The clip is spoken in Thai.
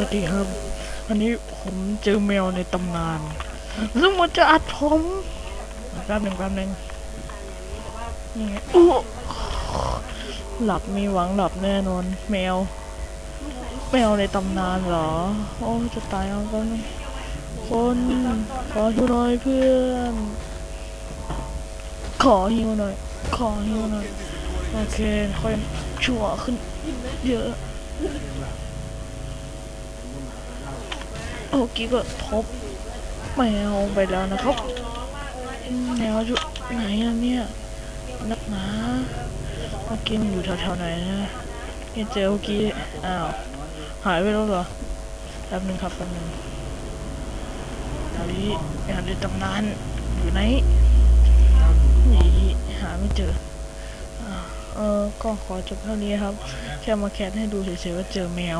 วัสดีครับอันนี้ผมเจอแมวในตำนาน ซึ่งมันจะอัดผมแป๊บหนึ่งแป๊บหนึ่งนี่ไงอู้หลับมีหวังหลับแน่นอน แมว แมวในตำนานเหรอ โอ้จะตายเอาแป๊บนึงคนขอฮิวหน่อยเพื่อน ขอฮิวหน่อย ขอฮิวหน่อย โอเค ค่อยชั่วขึ้น เยอะ โอ้กี้ก็ทบแมวไปแล้วนะครับแมวอยู่ไหนอะเนี่ยนักหนาเมื่อกี้มันอยู่แถวๆไหนนะไม่เจอเมื่อกี้อ้าวหายไปแล้วเหรอแป๊บนึงครับแป๊บนึงดาวิงานในตำนานอยู่ไหนนี่หาไม่เจอเออก็ขอจบเท่านี้ครับ แค่มาแคสให้ดูเฉยๆว่าเจอแมว